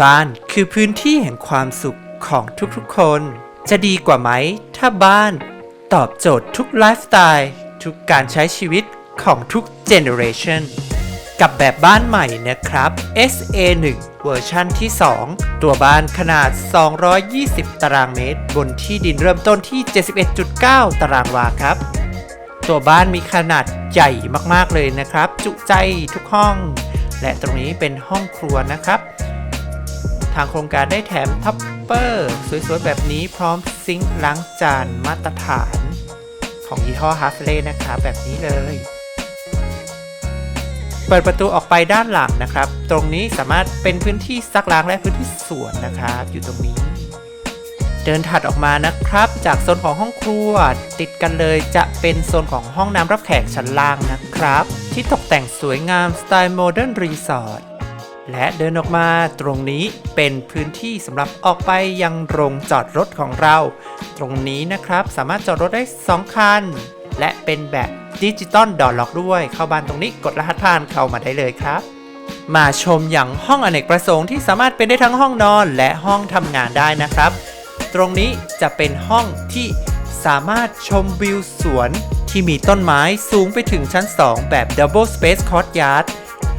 บ้านคือพื้นที่แห่งความสุขของทุกๆคน จะดีกว่าไหม ถ้าบ้าน ตอบโจทย์ทุกไลฟ์สไตล์ทุกการใช้ชีวิตของทุกเจเนอเรชันกับแบบบ้านใหม่นะครับ SA1 เวอร์ชันที่ 2 ตัวบ้านขนาด 220 ตารางเมตร บนที่ดินเริ่มต้นที่ 71.9 ตารางวาครับ ตัวบ้านมีขนาดใหญ่มากๆเลยนะครับ จุใจทุกห้อง และตรงนี้เป็นห้องครัวนะครับ ทางโครงการได้แถมท็อปเปอร์สวยๆ แบบนี้พร้อมซิงค์ล้างจานมาตรฐาน ของยี่ห้อฮาร์ฟเลนะครับแบบนี้เลย เปิดประตูออกไปด้านหลังนะครับ ตรงนี้สามารถเป็นพื้นที่ซักล้างและพื้นที่สวนนะครับ อยู่ตรงนี้ เดินถัดออกมานะครับ จากโซนของห้องครัว ติดกันเลยจะเป็นโซนของห้องน้ำรับแขกชั้นล่างนะครับ ที่ตกแต่งสวยงามสไตล์โมเดิร์นรีสอร์ท และเดินออกมาตรงนี้เป็นพื้นที่สำหรับออกไปยังโรงจอดรถของเรา ตรงนี้นะครับสามารถจอดรถได้ 2 คัน และเป็นแบบดิจิตอลดอร์ล็อกด้วย เข้าบ้านตรงนี้กดรหัสผ่านเข้ามาได้เลยครับ มาชมอย่างห้องอเนกประสงค์ที่สามารถเป็นได้ทั้งห้องนอนและห้องทำงานได้นะครับ ตรงนี้จะเป็นห้องที่สามารถชมวิวสวนที่มีต้นไม้สูงไปถึงชั้น 2 แบบ Double Space Courtyard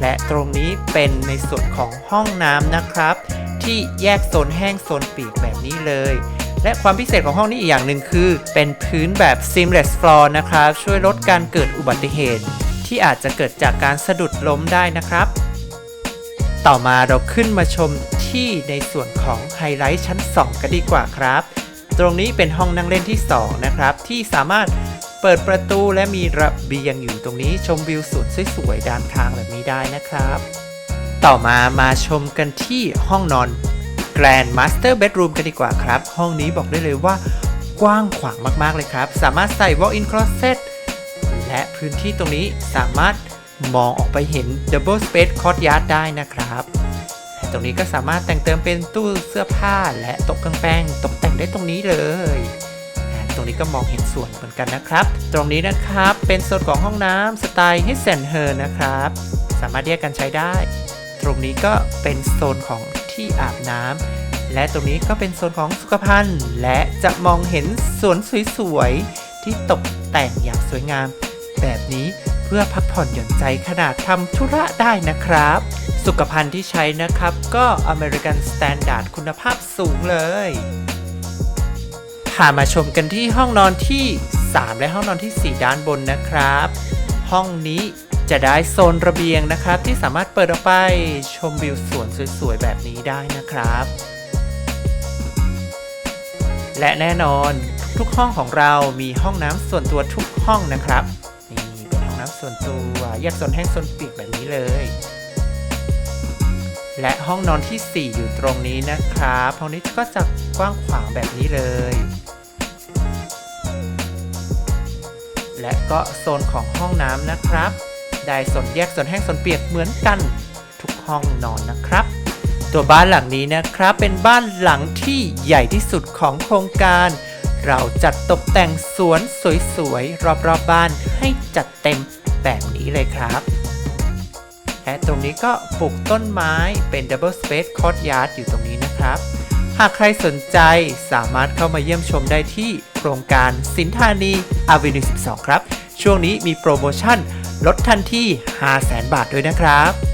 และตรงนี้เป็นในส่วนของห้องน้ำนะครับ ที่แยกโซนแห้งโซนเปียกแบบนี้เลย และความพิเศษของห้องนี้อีกอย่างหนึ่งคือ เป็นพื้นแบบ seamless floor นะครับ ช่วยลดการเกิดอุบัติเหตุ ที่อาจจะเกิดจากการสะดุดล้มได้นะครับ ต่อมาเราขึ้นมาชมที่ในส่วนของไฮไลท์ชั้น 2 กันดีกว่าครับ ตรงนี้เป็นห้องนั่งเล่นที่ 2 นะครับ ที่สามารถ เปิดประตูและมีระเบียงอยู่ตรงนี้ชมวิวสวนสวยๆด้านข้างแบบนี้ได้นะครับ ต่อมามาชมกันที่ห้องนอน Grand Master Bedroom กันดีกว่าครับ ห้องนี้บอกได้เลยว่ากว้างขวางมากๆเลยครับ สามารถใส่ Walk-in Closet และพื้นที่ตรงนี้สามารถมองออกไปเห็น Double Space Courtyard ได้นะครับและตรงนี้ก็สามารถแต่งเติมเป็นตู้เสื้อผ้าและโต๊ะเครื่องแป้งตกแต่งได้ตรงนี้เลย ตรงนี้ก็มองเห็นสวนเหมือนกันนะครับ ตรงนี้นะครับเป็นโซนของห้องน้ำสไตล์ h i s and Her นะครับ สามารถแยกกันใช้ได้ ตรงนี้ก็เป็นโซนของที่อาบน้ำและตรงนี้ก็เป็นโซนของสุขภัณฑ์ และจะมองเห็นสวนสวยๆที่ตกแต่งอย่างสวยงาม แบบนี้เพื่อพักผ่อนหย่อนใจขนาดทำธุระได้นะครับ สุขภัณฑ์ที่ใช้นะครับก็ American Standard คุณภาพสูงเลย พามาชมกันที่ห้องนอนที่ 3 และห้องนอนที่ 4 ด้านบนนะครับ ห้องนี้จะได้โซนระเบียงนะครับ ที่สามารถเปิดออกไปชมวิวสวนสวยๆแบบนี้ได้นะครับ และแน่นอนทุกห้องของเรามีห้องน้ำส่วนตัวทุกห้องนะครับนี่เป็นห้องน้ำส่วนตัวแยกโซนแห้งโซนเปียกแบบนี้เลย และห้องนอนที่ 4 อยู่ตรงนี้นะครับห้องนี้ก็จะกว้างขวางแบบนี้เลย และก็โซนของห้องน้ำนะครับ ได้โซนแยกโซนแห้งโซนเปียกเหมือนกันทุกห้องนอนนะครับ ตัวบ้านหลังนี้นะครับเป็นบ้านหลังที่ใหญ่ที่สุดของโครงการ เราจัดตกแต่งสวนสวยๆรอบๆบบ้านให้จัดเต็มแบบนี้เลยครับ และตรงนี้ก็ปลูกต้นไม้เป็น Double Space Courtyard อยู่ตรงนี้นะครับ หากใครสนใจสามารถเข้ามาเยี่ยมชมได้ที่โครงการสินธานี Avenue 12 ครับ ช่วงนี้มีโปรโมชั่นลดทันที500,000 บาทด้วยนะครับ